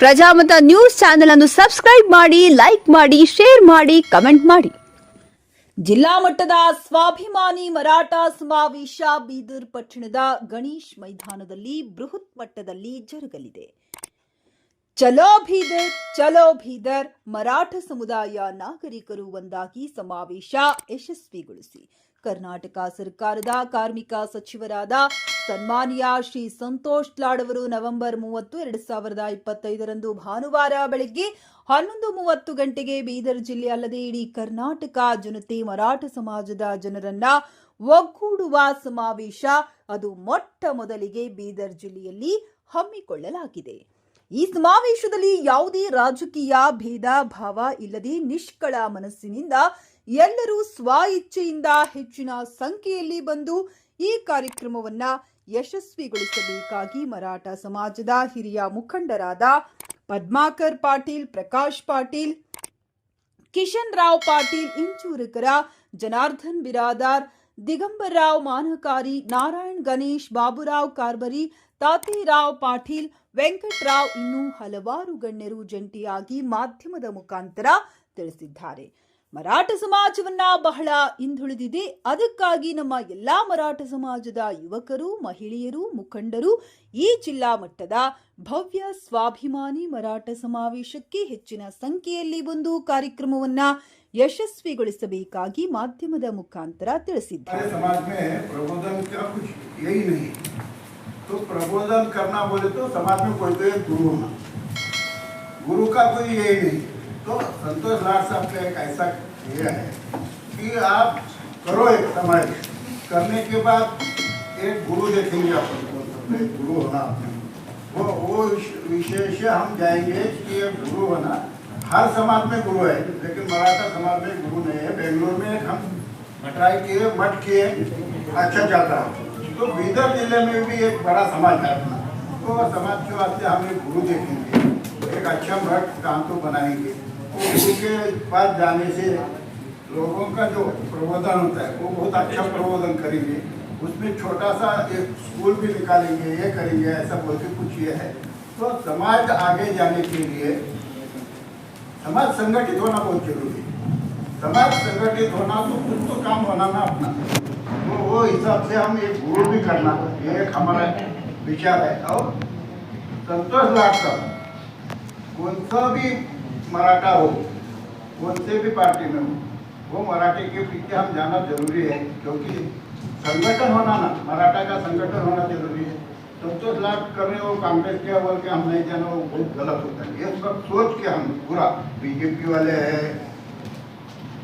Prajamata news channel ಅನ್ನು subscribe ಮಾಡಿ, like ಮಾಡಿ, ಶೇರ್ ಮಾಡಿ, ಕಮೆಂಟ್ ಮಾಡಿ. ಜಿಲ್ಲಾ ಮಟ್ಟದ ಸ್ವಾಭಿಮಾನಿ ಮರಾಠ ಸಮಾವೇಶ ಬೀದರ್ ಪಟ್ಟಣದ ಗಣೇಶ್ ಮೈದಾನದಲ್ಲಿ ಬೃಹತ್ ಮಟ್ಟದಲ್ಲಿ ಜರುಗಲಿದೆ. ಚಲೋ ಬೀದರ್ ಚಲೋ ಬೀದರ್ ಮರಾಠ ಸಮುದಾಯ ನಾಗರಿಕರು ಒಂದಾಗಿ ಸಮಾವೇಶ ಯಶಸ್ವಿಗೊಳಿಸಿ. ಕರ್ನಾಟಕ ಸರ್ಕಾರದ ಕಾರ್ಮಿಕ ಸಚಿವರಾದ ಸನ್ಮಾನ್ಯ ಶ್ರೀ ಸಂತೋಷ್ ಲಾಡ್ ಅವರು ನವೆಂಬರ್ ಮೂವತ್ತು, ಎರಡು ಸಾವಿರದ ಇಪ್ಪತ್ತೈದರಂದು ಭಾನುವಾರ ಬೆಳಗ್ಗೆ ಹನ್ನೊಂದು ಮೂವತ್ತು ಗಂಟೆಗೆ ಬೀದರ್ ಜಿಲ್ಲೆ ಅಲ್ಲದೆ ಇಡೀ ಕರ್ನಾಟಕ ಜನತೆ, ಮರಾಠ ಸಮಾಜದ ಜನರನ್ನ ಒಗ್ಗೂಡುವ ಸಮಾವೇಶ ಅದು ಮೊಟ್ಟ ಮೊದಲಿಗೆ ಬೀದರ್ ಜಿಲ್ಲೆಯಲ್ಲಿ ಹಮ್ಮಿಕೊಳ್ಳಲಾಗಿದೆ. ಈ ಸಮಾವೇಶದಲ್ಲಿ ಯಾವುದೇ ರಾಜಕೀಯ ಭೇದ ಭಾವ ಇಲ್ಲದೆ ನಿಷ್ಕಳ ಮನಸ್ಸಿನಿಂದ ಎಲ್ಲರೂ ಸ್ವ ಇಚ್ಛೆಯಿಂದ ಹೆಚ್ಚಿನ ಸಂಖ್ಯೆಯಲ್ಲಿ ಬಂದು ಈ ಕಾರ್ಯಕ್ರಮವನ್ನ ಯಶಸ್ವಿಗೊಳಿಸಬೇಕಾಗಿ ಮರಾಠ ಸಮಾಜದ ಹಿರಿಯ ಮುಖಂಡರಾದ ಪದ್ಮಾಕರ್ ಪಾಟೀಲ್, ಪ್ರಕಾಶ್ ಪಾಟೀಲ್, ಕಿಶನ್ ರಾವ್ ಪಾಟೀಲ್, ಇಂಚೂರಕರ, ಜನಾರ್ದನ್ ಬಿರಾದಾರ್ ದಿಗಂಬರ್ ರಾವ್ ಮಾನಕಾರಿ, ನಾರಾಯಣ್ ಗಣೇಶ್, ಬಾಬುರಾವ್ ಕಾರ್ಬರಿ, ತಾತಿರಾವ್ ಪಾಟೀಲ್, ವೆಂಕಟರಾವ್ ಇನ್ನೂ ಹಲವಾರು ಗಣ್ಯರು ಜಂಟಿಯಾಗಿ ಮಾಧ್ಯಮದ ಮುಖಾಂತರ ತಿಳಿಸಿದ್ದಾರೆ. ಮರಾಠ ಸಮಾಜವನ್ನ ಬಹಳ ಹಿಂದುಳಿದಿದೆ. ಅದಕ್ಕಾಗಿ ನಮ್ಮ ಎಲ್ಲಾ ಮರಾಠ ಸಮಾಜದ ಯುವಕರು, ಮಹಿಳೆಯರು, ಮುಖಂಡರು ಈ ಜಿಲ್ಲಾ ಮಟ್ಟದ ಭವ್ಯ ಸ್ವಾಭಿಮಾನಿ ಮರಾಠ ಸಮಾವೇಶಕ್ಕೆ ಹೆಚ್ಚಿನ ಸಂಖ್ಯೆಯಲ್ಲಿ ಬಂದು ಕಾರ್ಯಕ್ರಮವನ್ನ ಯಶಸ್ವಿಗೊಳಿಸಬೇಕಾಗಿ ಮಾಧ್ಯಮದ ಮುಖಾಂತರ ತಿಳಿಸಿದ್ದಾರೆ. यही तो यही संतोष लाड साहब का एक ऐसा ये है कि आप करो एक समाज करने के बाद एक गुरु देखेंगे एक गुरु होना वो वो विश- विषय से हम जाएँगे कि एक गुरु होना। हर समाज में गुरु है, लेकिन मराठा समाज में गुरु नहीं है। बेंगलोर में एक हम ट्राई किए मठ किए अच्छा जाता है। तो बीदर ज़िले में भी एक बड़ा समाज है अपना। तो समाज के वास्ते हम एक गुरु देखेंगे। एक अच्छा मठ काम तो बनाएँगे। तो गुरु के पास जाने से लोगों का जो प्रबोधन होता है, वो बहुत अच्छा प्रबोधन करेंगे। उसमें छोटा सा एक स्कूल भी निकालेंगे, ये करेंगे, ऐसा बोल के कुछ ये है। तो समाज आगे जाने के लिए, समाज संगठित होना बहुत ज़रूरी है। समाज संगठित होना तो कुछ तो काम होना ना अपना। तो वो हिसाब से हम एक गुरु भी करना, ये एक हमारा विचार है। और संतोष साहब कौन सा भी मराठा हो कौन से भी पार्टी में हो, वो मराठी के पीछे हम जाना ज़रूरी है, क्योंकि संगठन होना ना, मराठा का संगठन होना ज़रूरी है। संतोष लाड कर रहे हो कांग्रेस के बोल के हम नहीं जाना, वो बहुत गलत होता है। ये सब सोच के हम पूरा बीजेपी वाले हैं,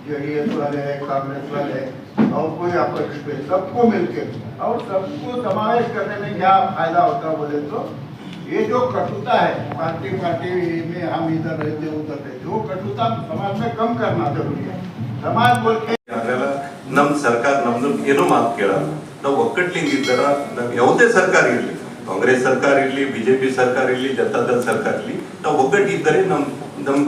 जेडीएस वाले है, कांग्रेस वाले हैं, और कोई आपस में सबको मिलके, और सबको समावेश करने में क्या फ़ायदा होता है बोले तो? ये जो कटुता है पार्टी पार्टी में हम इधर रहते उधर रहते वो कटुता समाज में कम करना जरूरी है समाज बोल के ಆಗಲ್ಲ ನಮ್ ಸರ್ಕಾರ ನಮ್ದು ಏನೋ ಮಾತು ಕೇಳಲ್ಲ ನಾವು ಒಕ್ಕಟ್ಲಿಂದ ಇದ್ದಾರ ನಾವ್ ಯಾವುದೇ ಸರ್ಕಾರ ಇರ್ಲಿ ಕಾಂಗ್ರೆಸ್ ಸರ್ಕಾರ ಇರ್ಲಿ ಬಿಜೆಪಿ ಸರ್ಕಾರ ಇರ್ಲಿ ಜನತಾದಳ ಸರ್ಕಾರ ಇರ್ಲಿ ನಾವು ಒಗ್ಗಟ್ಟಿದ್ದರೆ ನಮ್ ನಮ್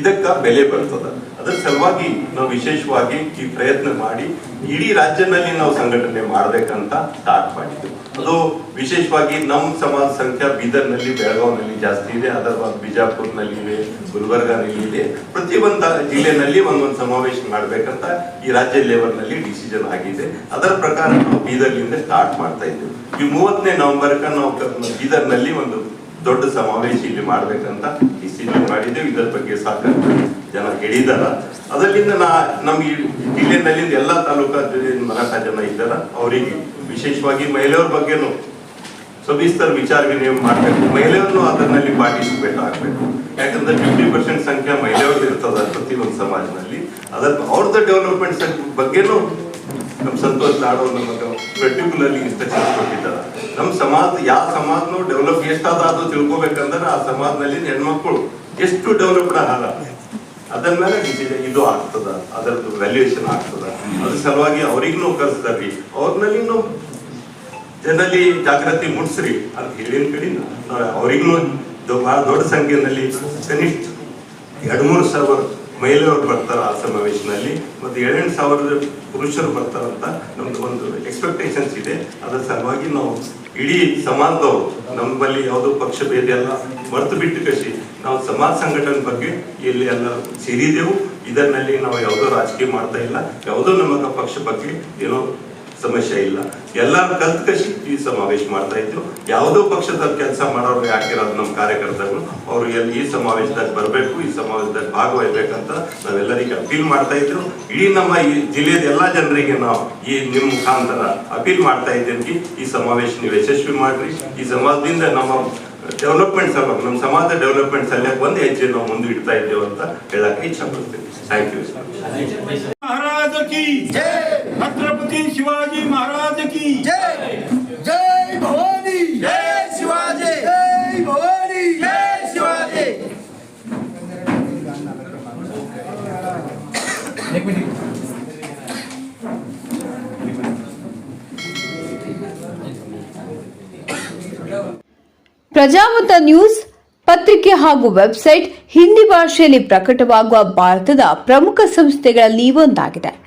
ಇದಕ್ಕ ಬೆಲೆ ಬರ್ತದ ಅದ್ರ ಸಲುವಾಗಿ ನಾವು ವಿಶೇಷವಾಗಿ ಈ ಪ್ರಯತ್ನ ಮಾಡಿ ಇಡೀ ರಾಜ್ಯದಲ್ಲಿ ನಾವು ಸಂಘಟನೆ ಮಾಡ್ಬೇಕಂತ ಸ್ಟಾರ್ಟ್ ಮಾಡಿದ್ವಿ ಅದು ವಿಶೇಷವಾಗಿ ನಮ್ಮ ಸಮಾಜ ಸಂಖ್ಯೆ ಬೀದರ್ನಲ್ಲಿ ಬೆಳಗಾವ್ನಲ್ಲಿ ಜಾಸ್ತಿ ಇದೆ. ಅದರ ಬಿಜಾಪುರ್ನಲ್ಲಿ ಇದೆ, ಗುಲ್ಬರ್ಗಾನಲ್ಲಿ ಇದೆ. ಪ್ರತಿಯೊಂದು ಜಿಲ್ಲೆನಲ್ಲಿ ಒಂದೊಂದು ಸಮಾವೇಶ ಮಾಡಬೇಕಂತ ಈ ರಾಜ್ಯ ಲೆವೆಲ್ನಲ್ಲಿ ಡಿಸಿಷನ್ ಆಗಿದೆ. ಅದರ ಪ್ರಕಾರ ನಾವು ಬೀದರ್ನಿಂದ ಸ್ಟಾರ್ಟ್ ಮಾಡ್ತಾ ಇದ್ದೀವಿ. ಈ ಮೂವತ್ತನೇ ನವೆಂಬರ್ ನಾವು ಬೀದರ್ನಲ್ಲಿ ಒಂದು ದೊಡ್ಡ ಸಮಾವೇಶ ಇಲ್ಲಿ ಮಾಡ್ಬೇಕಂತ ಡಿಸಿಷನ್ ಮಾಡಿದ್ದೇವೆ. ಇದರ ಬಗ್ಗೆ ಸಾಕಷ್ಟು ಜನ ಹೇಳಿದಾರ ಅದರಿಂದ ನಾ ಈ ಜಿಲ್ಲೆನಲ್ಲಿ ಎಲ್ಲಾ ತಾಲೂಕಾ ಮರಾಠ ಜನ ಇದ್ದಾರ. ಅವರಿಗೆ ವಿಶೇಷವಾಗಿ ಮಹಿಳೆಯರ ಬಗ್ಗೆನೂ ಸವಿಸ್ತರ ವಿಚಾರ ವಿನಿಮಯ ಮಾಡಬೇಕು. ಮಹಿಳೆಯರನ್ನು ಅದರಲ್ಲಿ ಪಾರ್ಟಿಸಿಪೇಟ್ ಆಗಬೇಕು. ಯಾಕಂದ್ರೆ ಫಿಫ್ಟಿ ಪರ್ಸೆಂಟ್ ಸಂಖ್ಯೆ ಮಹಿಳೆಯರು ಇರ್ತದ ಪ್ರತಿಯೊಂದು ಸಮಾಜದಲ್ಲಿ. ಅದರ ಅವ್ರದ್ದು ಡೆವಲಪ್ಮೆಂಟ್ ಬಗ್ಗೆನೂ ನಮ್ಮ ಸಂತೋಷ್ ನಾಡು ನಮಗೆ ಪರ್ಟಿಕ್ಯುಲರ್ಲಿ ಇನ್ಸ್ಟ್ರಕ್ಷನ್ ಕೊಟ್ಟಿದ್ದಾರೆ. ನಮ್ಮ ಸಮಾಜ, ಯಾವ ಸಮಾಜನೂ ಡೆವಲಪ್ ಎಷ್ಟಾದ ಅದು ತಿಳ್ಕೊಬೇಕಂದ್ರೆ ಆ ಸಮಾಜದಲ್ಲಿ ಹೆಣ್ಮಕ್ಳು ಎಷ್ಟು ಡೆವಲಪ್ಡ್ ಆಹಾರ ಅದರ ಮೇಲೆ ಇದು ಆಗ್ತದ, ಅದರದ್ದು ವ್ಯಾಲ್ಯೂಯೇಷನ್ ಆಗ್ತದ. ಅದ್ರ ಸಲುವಾಗಿ ಅವ್ರಿಗೂ ಕಲಿಸ್ತಾರ್ರಿ ಅವ್ರನಲ್ಲಿ ಜನರಲ್ಲಿ ಜಾಗೃತಿ ಮೂಡಿಸ್ರಿ ಅಂತ ಹೇಳಿನ ಕಡೆ ಅವರಿಗೂ ಬಹಳ ದೊಡ್ಡ ಸಂಖ್ಯೆಯಲ್ಲಿ ಕನಿಷ್ಠ ಎರಡು ಮೂರು ಸಾವಿರ ಮಹಿಳೆಯರು ಬರ್ತಾರೆ ಆ ಸಮಾವೇಶನಲ್ಲಿ ಮತ್ತು ಏಳೆಂಟು ಸಾವಿರ ಪುರುಷರು ಬರ್ತಾರಂತ ನಮ್ದು ಒಂದು ಎಕ್ಸ್ಪೆಕ್ಟೇಷನ್ಸ್ ಇದೆ. ಅದರ ಸಲುವಾಗಿ ನಾವು ಇಡೀ ಸಮಾಜದವರು, ನಮ್ಮಲ್ಲಿ ಯಾವುದೋ ಪಕ್ಷ ಭೇದ ಎಲ್ಲ ಮರೆತು ಬಿಟ್ಟು ಕಸಿ ನಾವು ಸಮಾಜ ಸಂಘಟನೆ ಬಗ್ಗೆ ಇಲ್ಲಿ ಎಲ್ಲ ಸೇರಿದೆವು. ಇದರಲ್ಲಿ ನಾವು ಯಾವುದೋ ರಾಜಕೀಯ ಮಾಡ್ತಾ ಇಲ್ಲ. ಯಾವುದೋ ನಮ್ಮ ಪಕ್ಷ ಬಗ್ಗೆ ಏನೋ ಸಮಸ್ಯೆ ಇಲ್ಲ. ಎಲ್ಲರೂ ಕಲ್ತ್ಕಸಿ ಈ ಸಮಾವೇಶ ಮಾಡ್ತಾ ಇದ್ರು. ಯಾವುದೋ ಪಕ್ಷದ ಕೆಲಸ ಮಾಡೋರು ಹಾಕಿರೋದು ನಮ್ಮ ಕಾರ್ಯಕರ್ತರು, ಅವರು ಎಲ್ಲಿ ಈ ಸಮಾವೇಶದಾಗ ಬರಬೇಕು, ಈ ಸಮಾವೇಶದಾಗ ಭಾಗವಹಿಸ್ಬೇಕಂತ ನಾವೆಲ್ಲರಿಗೆ ಅಪೀಲ್ ಮಾಡ್ತಾ ಇದ್ರು. ಇಡೀ ನಮ್ಮ ಈ ಜಿಲ್ಲೆಯ ಎಲ್ಲಾ ಜನರಿಗೆ ನಾವು ಈ ನಿಮ್ಮ ಮುಖಾಂತರ ಅಪೀಲ್ ಮಾಡ್ತಾ ಇದ್ದೀವಿ ಈ ಸಮಾವೇಶ ನೀವು ಯಶಸ್ವಿ ಮಾಡ್ರಿ. ಈ ಸಮಾಜದಿಂದ ನಮ್ಮ ಡೆವಲಪ್ಮೆಂಟ್ ಸಲುವಾಗಿ ನಮ್ಮ ಸಮಾಜ ಡೆವಲಪ್ಮೆಂಟ್ ಸಲುವಾಗಿ ಒಂದು ಹೆಜ್ಜೆ ನಾವು ಮುಂದೆ ಇಡ್ತಾ ಇದ್ದೇವೆ ಅಂತ ಹೇಳಕ್ಕೆ ಇಚ್ಛೆ ಪಡ್ತೀವಿ ಥ್ಯಾಂಕ್ ಯು ಶಿವಾಜಿ ಮಹಾರಾಜ ಕಿ ಜೈ. ಜೈ ಭವಾನಿ. ಜೈ ಶಿವಾಜಿ. ಜೈ ಭವಾನಿ. ಜೈ ಶಿವಾಜಿ. ಪ್ರಜಾಮತ ನ್ಯೂಸ್ ಪತ್ರಿಕೆ ಹಾಗೂ ವೆಬ್ಸೈಟ್ ಹಿಂದಿ ಭಾಷೆಯಲ್ಲಿ ಪ್ರಕಟವಾಗುವ ಭಾರತದ ಪ್ರಮುಖ ಸಂಸ್ಥೆಗಳಲ್ಲಿ ಒಂದಾಗಿದೆ.